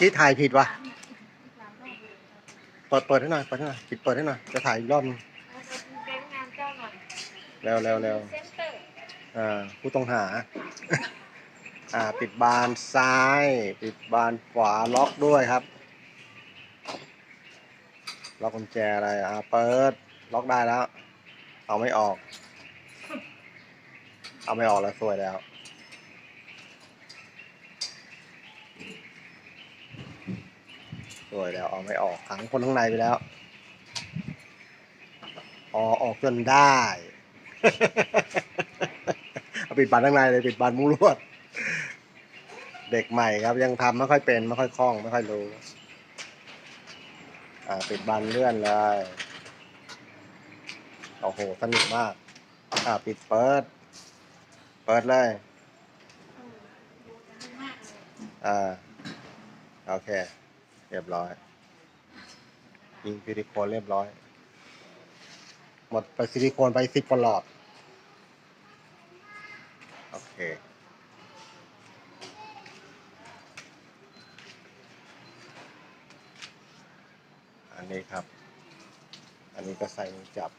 ที่ถ่ายผิดวะเปิดเปิดให้หน่อย เปิดให้หน่อย ปิดเปิดให้หน่อย จะถ่ายอีกรอบนึงเต้นงานเจ้าหน่อยเร็วเร็วเร็วอ่า ผู้ต้องหา อ่า ปิดบานซ้าย ปิดบานขวา ล็อกด้วยครับ ล็อกกุญแจอะไร อ่า เปิด ล็อกได้แล้ว เอาไม่ออก เอาไม่ออกแล้วสวยแล้ว สวยแล้วเอาไม่ออกขังคนข้างในไปแล้วอ๋อออกจนได้ เอาปิดบานข้างในเลยปิดบานมุ้งลวด เด็กใหม่ครับ ยังทำไม่ค่อยเป็นไม่ค่อยคล่องไม่ค่อยรู้ อ่าปิดบานเลื่อนเลยโอ้โหสนุกมาก อ่าปิดเปิด เปิดเลย อ่า โอเค เรียบร้อย ยิงซิลิโคนเรียบร้อย หมดไปซิลิโคนไปสิบกว่าหลอด โอเคอันนี้ครับ อันนี้ก็ใส่มือจับ